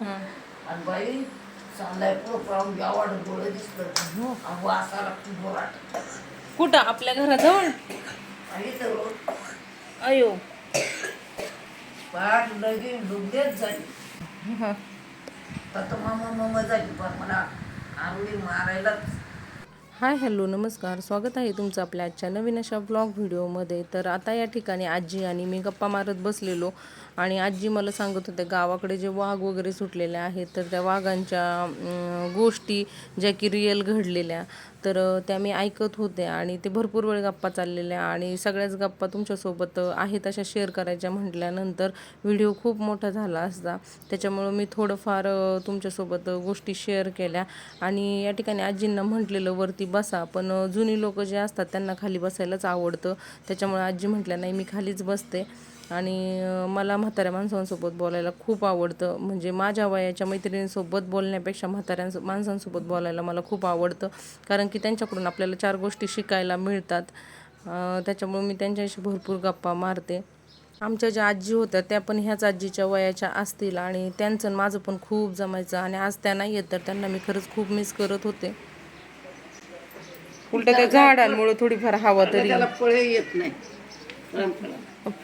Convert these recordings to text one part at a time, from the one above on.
आणि बाई चांगलाय प्रोग्राम जेवढ डोळे दिसत. हो. वासाला बोराट कुठं? आपल्या घराजवळ? आणि तर अयो. पाठ लगेच डुबदेच झाली. हं. तर मामा मामा झाली पण मला आंगडी मारायलाच हाय हॅलो नमस्कार. स्वागत आहे तुमचं आपल्या आजच्या नवीन अशा ब्लॉग व्हिडिओमध्ये. तर आता या ठिकाणी आजी आणि मी गप्पा मारत बसलेलो आणि आजी मला सांगत होत्या गावाकडे जे वाघ वगैरे सुटलेले आहेत तर त्या वाघांच्या गोष्टी ज्या की रिअल घडलेल्या. तर त्या मी ऐकत होते आणि ते भरपूर वेळ गप्पा चाललेल्या आणि सगळ्याच गप्पा तुमच्यासोबत आहेत अशा शेअर करायच्या म्हटल्यानंतर व्हिडिओ खूप मोठा झाला असता. त्याच्यामुळं मी थोडंफार तुमच्यासोबत गोष्टी शेअर केल्या आणि या ठिकाणी आजींना म्हटलेलं वरती बसा. पण जुनी लोक जे असतात त्यांना खाली बसायलाच आवडतं. त्याच्यामुळे आजी म्हटल्या नाही मी खालीच बसते. आणि मला म्हाताऱ्या माणसांसोबत बोलायला खूप आवडतं. म्हणजे माझ्या वयाच्या मैत्रिणींसोबत बोलण्यापेक्षा म्हाताऱ्या माणसांसोबत बोलायला मला खूप आवडतं. कारण की त्यांच्याकडून आपल्याला चार गोष्टी शिकायला मिळतात. अं, त्याच्यामुळे मी त्यांच्याशी भरपूर गप्पा मारते. आमच्या ज्या आजी होत्या त्या पण ह्याच आजीच्या वयाच्या असतील आणि त्यांचं आणि माझं पण खूप जमायचं. आणि आज त्या नाही आहेत तर त्यांना मी खरंच खूप मिस करत होते. उलट त्या झाडांमुळे थोडीफार हवा तरी. येत नाही.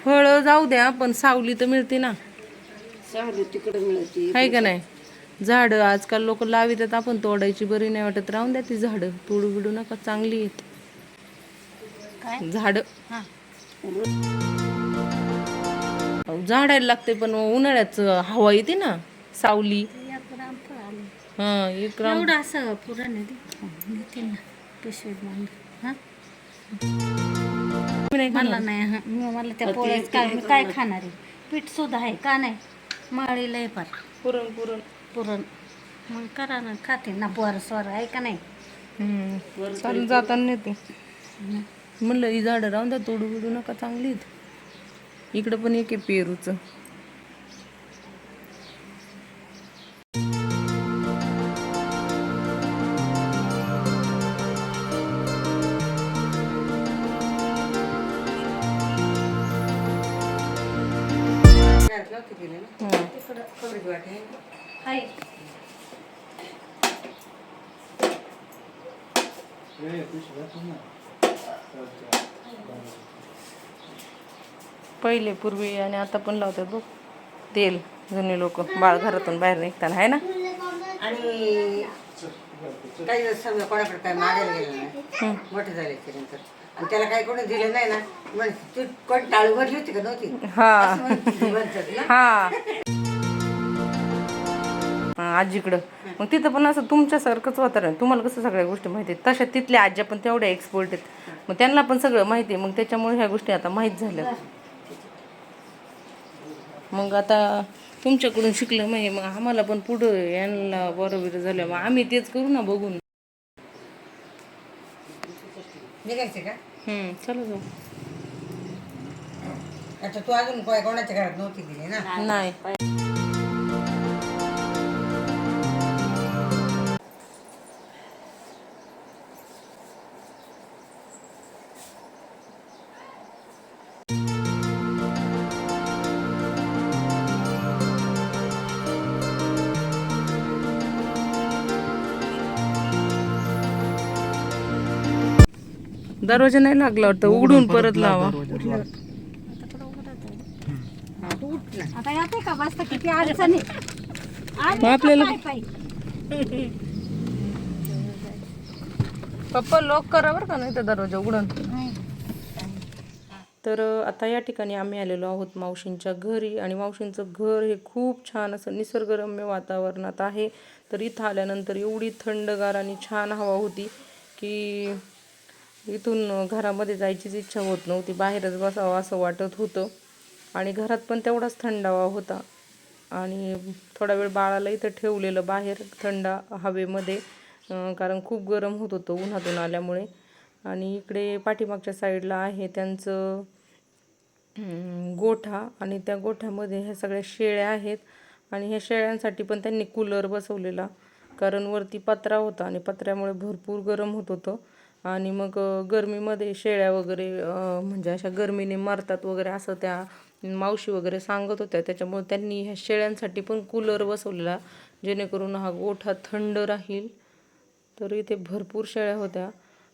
फळं जाऊ द्या पण सावली तर मिळते ना. सावली तिकडे मिळते. आहे का नाही? झाडं आजकाल लोक लावितात आपण तोडायची बरी नाही वाटत. राहून द्या ती झाडं तोडू बिडू नका चांगली आहेत. झाड. झाडायला लागते पण उन्हाळ्यात हवा येते ना सावली. हा एक राम एवढं असं पुरण पिशवीत. हा? नाही मला नाही हा. मी मला त्या पोळ्याच काय मी काय खाणार आहे? पीठ सुद्धा आहे का नाही? मळीला आहे फार. पुरण पुरण. पुरण. मग करा ना खाते ना पोर स्वर आहे का नाही? हम्म. चालून जाताना नेते. म्हणलं ही झाडं राहून द्या तोडू बिडू नका चांगली आहेत. इकडं पण एक आहे पेरूचं. आहे पहिले पूर्वी आणि आता पण लावतात बघ. तेल जुने लोक. बाळ घरातून बाहेर निघताना आहे ना? आणि काही समजा कोणाकडे काय मागायला गेलं नाही. मोठे झाले ते नंतर. आणि त्याला काही कोणी दिलं नाही ना तू कोण टाळू भरली होती का नव्हती? हा. म्हणतात ना. हा. हा, आजीकडं. मग तिथं पण असं तुमच्यासारखंच वातावरण. तुम्हाला कसं सगळ्या गोष्टी माहिती आहेत? तशा तिथल्या आज्या पण तेवढ्या एक्सपर्ट आहेत. मग त्यांना पण सगळं माहिती आहे. मग त्याच्यामुळे ह्या गोष्टी आता माहीत झाल्या. मग आता तुमच्याकडून शिकलं म्हणजे मग आम्हाला पण पुढं यांना बरोबर झालं. मग आम्ही तेच करू ना बघून. निघायचे का? हम्म, चला जाऊ. आता तू अजून कोण- कोणाच्या घरात नव्हती दिली ना? नाही. दरवाजा नाही लागला वाटतं. उघडून परत लावा. आता येते का? बसता किती अडचणी? मग आपल्याला पप्पा लॉक करा बरं का? नाही तर दरवाजा उघडून. तर आता या ठिकाणी आम्ही आलेलो आहोत मावशींच्या घरी आणि मावशींचं घर हे खूप छान असं निसर्गरम्य वातावरणात आहे. तर इथं आल्यानंतर एवढी थंडगार आणि छान हवा होती की इथून घरामध्ये जायचीच इच्छा होत नव्हती. बाहेरच बसावं असं वाटत होतं. आणि घरात पण तेवढाच थंडावा होता. आणि थोडा वेळ बाळाला इथं ठेवलेलं बाहेर थंड हवेमध्ये कारण खूप गरम होत होतं उन्हातून आल्यामुळे. आणि इकडे पाठीमागच्या साईडला आहे त्यांचं गोठा. आणि त्या गोठ्यामध्ये ह्या सगळ्या शेळ्या आहेत. आणि ह्या शेळ्यांसाठी पण त्यांनी कूलर बसवलेला. कारण वरती पत्रा होता आणि पत्र्यामुळे भरपूर गरम होत होतं. आणि मग गरमीमध्ये शेळ्या वगैरे म्हणजे अशा गरमीने मरतात वगैरे असं त्या मावशी वगैरे सांगत होत्या. त्याच्यामुळे त्यांनी ह्या शेळ्यांसाठी पण कूलर बसवलेला जेणेकरून हा गोठा थंड राहील. तर इथे भरपूर शेळ्या होत्या.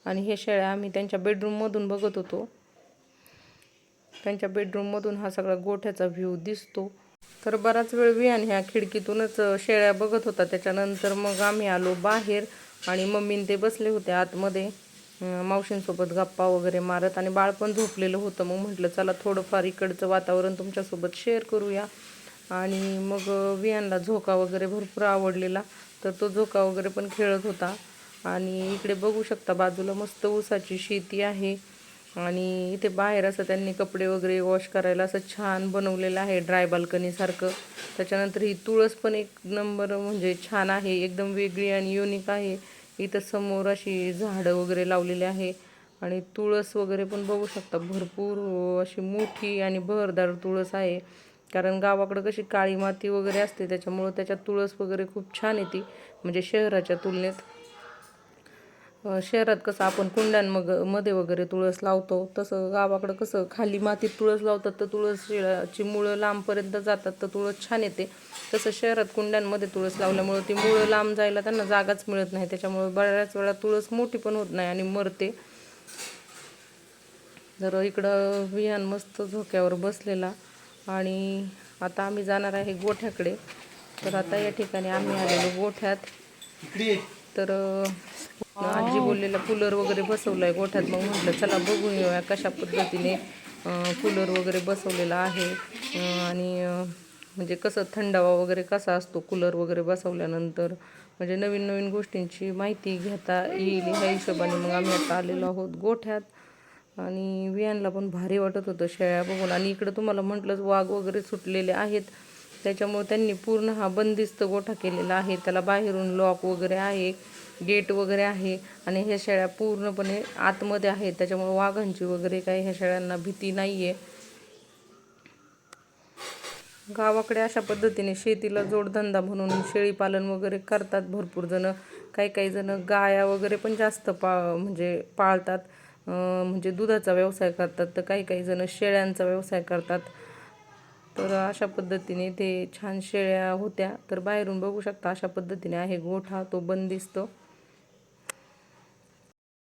आणि ह्या शेळ्या आम्ही त्यांच्या बेडरूममधून बघत होतो. त्यांच्या बेडरूममधून हा सगळा गोठ्याचा व्ह्यू दिसतो. तर बराच वेळ विहान ह्या खिडकीतूनच शेळ्या बघत होता. त्याच्यानंतर मग आम्ही आलो बाहेर आणि मम्मीन ते बसले होते आतमध्ये. मावशींसोबत गप्पा वगैरे मारत आणि बाळ पण झोपलेलं होतं. मग म्हटलं चला थोडंफार इकडचं वातावरण तुमच्यासोबत शेअर करूया. आणि मग वियानला झोका वगैरे भरपूर आवडलेला. तर तो झोका वगैरे पण खेळत होता. आणि इकडे बघू शकता बाजूला मस्त ऊसाची शेती आहे. आणि इथे बाहेर असं त्यांनी कपडे वगैरे वॉश करायला असं छान बनवलेलं आहे ड्राय बाल्कनीसारखं त्याच्यानंतर ही तुळस पण एक नंबर म्हणजे छान आहे एकदम वेगळी आणि युनिक आहे. इथं समोर अशी झाडं वगैरे लावलेली आहे आणि तुळस वगैरे पण बघू शकता. भरपूर अशी मोठी आणि बहरदार तुळस आहे. कारण गावाकडं कशी काळी माती वगैरे असते त्याच्यामुळं त्याच्यात तुळस वगैरे खूप छान येते म्हणजे शहराच्या तुलनेत. शहरात कसं आपण कुंड्यांमगमध्ये वगैरे तुळस लावतो तसं गावाकडं कसं खाली मातीत तुळस लावतात तर तुळस शिळाची मुळं लांबपर्यंत जातात तर तुळस छान येते. तसं शहरात कुंड्यांमध्ये तुळस लावल्यामुळं ती मुळं लांब जायला त्यांना जागाच मिळत नाही. त्याच्यामुळं बऱ्याच वेळा तुळस मोठी पण होत नाही आणि मरते. जर इकडं विहान मस्त झोक्यावर बसलेला आणि आता आम्ही जाणार आहे गोठ्याकडे तर आता या ठिकाणी आम्ही आलेलो गोठ्यात. तर आजी बोललेला कूलर वगैरे बसवलाय गोठ्यात. मग म्हटलं चला बघून येऊया कशा पद्धतीने कूलर वगैरे बसवलेला आहे. आणि म्हणजे कसं थंडावा वगैरे कसा असतो कूलर वगैरे बसवल्यानंतर? म्हणजे नवीन नवीन गोष्टींची माहिती घेता येईल ह्या हिशोबाने मग आम्ही आता आलेलो आहोत गोठ्यात. आणि वियांना पण भारी वाटत होतं शेळ्या बघून. आणि इकडं तुम्हाला म्हटलंच वाघ वगैरे सुटलेले आहेत. त्याच्यामुळे त्यांनी पूर्ण हा बंदिस्त गोठा केलेला आहे. त्याला बाहेरून लॉक वगैरे आहे गेट वगैरे आहे आणि ह्या शेळ्या पूर्णपणे आतमध्ये आहेत. त्याच्यामुळे वाघांची वगैरे काही ह्या शेळ्यांना भीती नाही आहे गावाकडे अशा पद्धतीने शेतीला जोडधंदा म्हणून शेळीपालन वगैरे करतात. भरपूर जण काही काही जण गाया वगैरे पण जास्त पा म्हणजे पाळतात. म्हणजे दुधाचा व्यवसाय करतात. तर काही काही जण शेळ्यांचा व्यवसाय करतात. तर अशा पद्धतीने ते छान शेळ्या होत्या. तर बाहेरून बघू शकता अशा पद्धतीने आहे गोठा तो बंदिस्त.